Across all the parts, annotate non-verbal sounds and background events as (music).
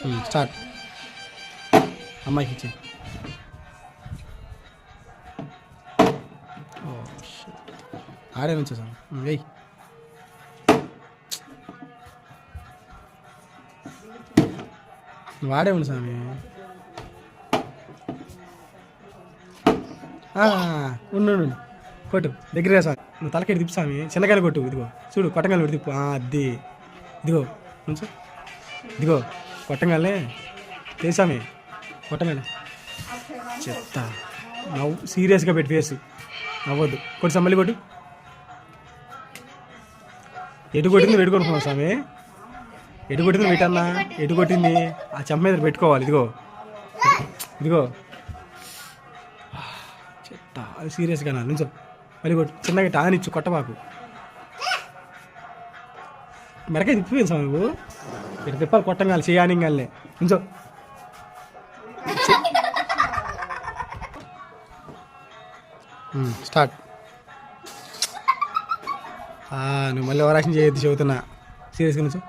Start అమ్మాయికి ఇచ్చి ఆడే నుంచి సార్ వెయ్యి నువ్వు ఆడే ఉండు స్వామి ఉండు ఉండు, కొట్టు. దగ్గరగా స్వామి నువ్వు తలకెట్టి తిప్పు స్వామి చిన్నకాయలు కొట్టు. ఇదిగో. చూడు కొట్టంగాలు పెట్టి తిప్పు. అది. ఇదిగో. ఉంచు ఇదిగో. కొట్టంగానే చేసామి కొట్టంగానే. చెత్త. నవ్వు. సీరియస్గా పెట్టి ఫేస్. నవ్వద్దు. కొట్టి సమ్మలి కొట్టు. ఎటు కొట్టింది వెటు కొనుక్కున్నావు స్వామి? ఎటు కొట్టింది పెట్టన్నా ఎటు కొట్టింది? ఆ చెంప మీద పెట్టుకోవాలి. ఇదిగో. ఇదిగో. చెత్త. అది సీరియస్గా నా నుంచో. మళ్ళీ కొట్టు. చిన్నగా టానిచ్చు. కొట్టబాకు. మెరకాయ తిప్పిపోయింది స్వామి నువ్వు. మీరు తిప్పాలి కొట్టంగాలి చేయానింగాలే నుంచో స్టార్ట్. నువ్వు మళ్ళీ ఓవరాక్షన్ చేయొద్దు చెబుతున్నా సీరియస్గా నుంచి.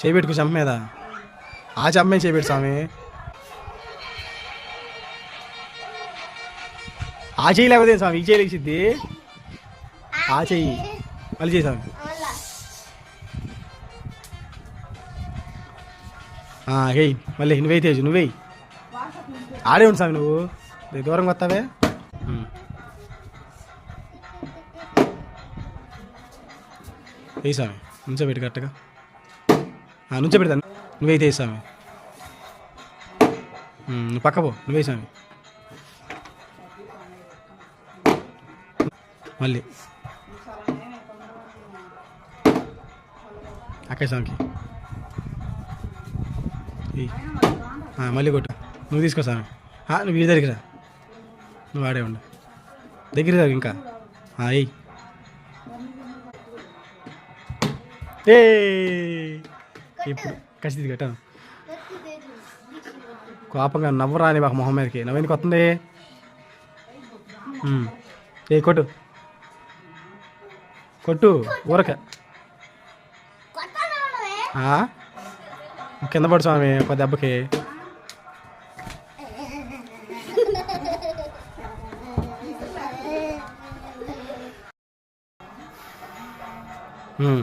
చేయబెట్టుకో చంప మీద. ఆ చెంప మీద చేయబెట్టు స్వామి. ఆ చెయ్యి లేకపోతే స్వామి? ఈ చెయ్యి లేచిద్ది. ఆ చెయ్యి. మళ్ళీ చేయి స్వామి. హేయ్ మళ్ళీ నువ్వే తేజు నువ్వే. ఆడే ఉండు స్వామి నువ్వు. దూరంగా వస్తావే. వేయి స్వామి నుంచోబెట్టి కరెక్ట్గా నుంచోబెడతాను నువ్వైతే వేయి స్వామి. నువ్వు పక్క పో. నువ్వే స్వామి. మళ్ళీ. అక్కయ్య స్వామికి ఏయ్. ఆ, మళ్ళీ కొట్టు. నువ్వు తీసుకో స్వామి నువ్వు వీడి దగ్గర. నువ్వు ఆడే ఉండు. దగ్గర ఇంకా. ఏయ్. ఏ ఇప్పుడు కసిది గట్ట కోపంగా నవ్వరాని మాకు మొహం మీదకి. నవ్వేందుకు వస్తుంది? ఉమ్. ఏ కొట్టు. కొట్టు ఊరక ఆ? కింద పడు స్వామి ఒక దెబ్బకి (laughs) ఉమ్.